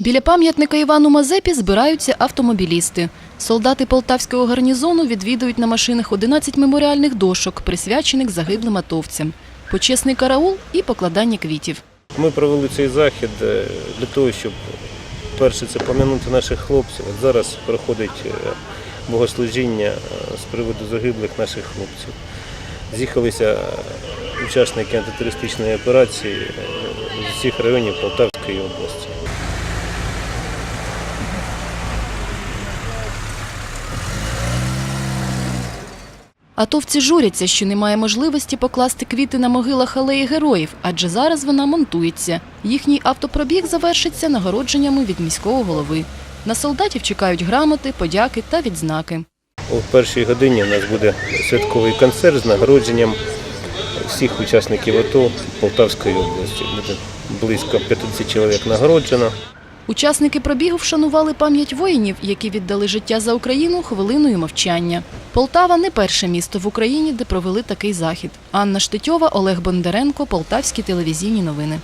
Біля пам'ятника Івану Мазепі збираються автомобілісти. Солдати полтавського гарнізону відвідують на машинах 11 меморіальних дошок, присвячених загиблим атовцям, почесний караул і покладання квітів. Ми провели цей захід е, для того, щоб перше це пам'янути наших хлопців. От зараз проходить е, богослужіння е, з приводу загиблих наших хлопців. З'їхалися учасники антитерористичної операції з усіх районів Полтавської області. Атовці журяться, що немає можливості покласти квіти на могилах алеї героїв, адже зараз вона монтується. Їхній автопробіг завершиться нагородженнями від міського голови. На солдатів чекають грамоти, подяки та відзнаки. О першій годині у нас буде святковий концерт з нагородженням всіх учасників АТО Полтавської області. Буде близько 50 чоловік нагороджено. Учасники пробігу вшанували пам'ять воїнів, які віддали життя за Україну хвилиною мовчання. Полтава не перше місто в Україні, де провели такий захід. Анна Штетьова, Олег Бондаренко, Полтавські телевізійні новини.